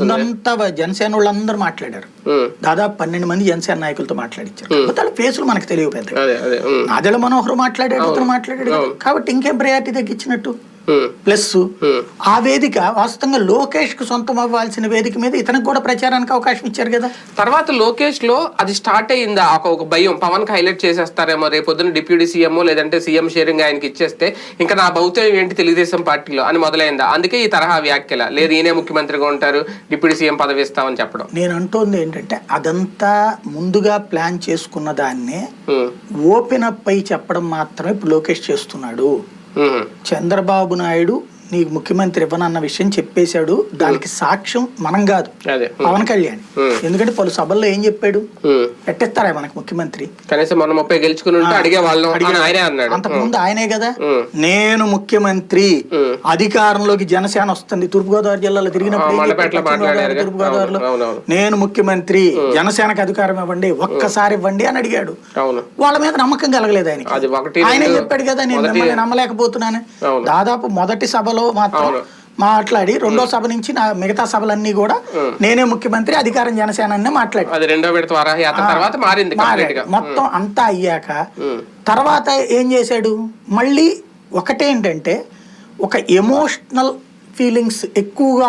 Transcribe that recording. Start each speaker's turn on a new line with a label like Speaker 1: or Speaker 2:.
Speaker 1: ముందంతా జనసేన వాళ్ళందరూ మాట్లాడారు. దాదాపు పన్నెండు మంది జనసేన నాయకులతో మాట్లాడించారు వాళ్ళ ఫేసులు మనకు తెలియవు పెద్ద నాదెళ్ళ మనోహర్ మాట్లాడాడు ఇతను మాట్లాడాడు. కాబట్టి ఇంకేం ప్రయారిటీ తగ్గించినట్టు? ప్లస్. ఆ. వేదిక వాస్తవంగా లోకేష్కు సొంతం అవ్వాల్సిన వేదిక మీద ఇతనికి కూడా ప్రచారానికి అవకాశం ఇచ్చారు కదా.
Speaker 2: తర్వాత లోకేష్లో అది స్టార్ట్ అయ్యిందా? ఒక ఒక భయం. పవన్కి హైలైట్ చేసేస్తారేమో రేపు పొద్దున్న డిప్యూటీ సీఎం లేదంటే సీఎం షేరింగ్ ఆయనకి ఇచ్చేస్తే ఇంకా నా భౌత్యం ఏంటి తెలుగుదేశం పార్టీలో అని మొదలైందా? అందుకే ఈ తరహా వ్యాఖ్యల. లేదు ఈయనే ముఖ్యమంత్రిగా ఉంటారు డిప్యూటీ సీఎం పదవి ఇస్తామని చెప్పడం.
Speaker 1: నేను అంటోంది ఏంటంటే అదంతా ముందుగా ప్లాన్ చేసుకున్న దాన్నే ఓపెన్ అప్ అయి చెప్పడం మాత్రమే ఇప్పుడు లోకేష్ చేస్తున్నాడు. చంద్రబాబు నాయుడు నీకు ముఖ్యమంత్రి ఇవ్వనన్న విషయం చెప్పేశాడు. దానికి సాక్ష్యం మనం కాదు. పవన్ కళ్యాణ్. ఎందుకంటే పలు సభల్లో ఏం చెప్పాడు. ఎట్టేస్తారా మనకు ముఖ్యమంత్రి?
Speaker 2: కనీసం మన ముప్పై గెలుచుకుని ఉంటే అడిగే వాళ్ళం అని ఆయనే అన్నాడు.
Speaker 1: అంతకుముందు ఆయనే కదా. నేను ముఖ్యమంత్రి. అధికారంలోకి జనసేన వస్తుంది. తూర్పుగోదావరి జిల్లాలో తిరిగినప్పుడు. తూర్పుగోదావరిలో. నేను ముఖ్యమంత్రి జనసేనకు అధికారం ఇవ్వండి ఒక్కసారి ఇవ్వండి అని అడిగాడు. వాళ్ళ మీద నమ్మకం కలగలేదు ఆయనే
Speaker 2: రెండు,
Speaker 1: చెప్పాడు కదా నేను నమ్మలేకపోతున్నాను. దాదాపు మొదటి సభలో మాత్రం
Speaker 2: అవును.
Speaker 1: మాట్లాడి రెండో సభ నుంచి నా మిగతా సభలన్నీ కూడా నేనే ముఖ్యమంత్రి అధికారం జనసేన మాట్లాడి
Speaker 2: అది రెండో తర్వాత మారింది
Speaker 1: మొత్తం అంతా అయ్యాక. తర్వాత ఏం చేశాడు? మళ్ళీ ఒకటేంటంటే ఒక ఎమోషనల్ ఫీలింగ్స్ ఎక్కువగా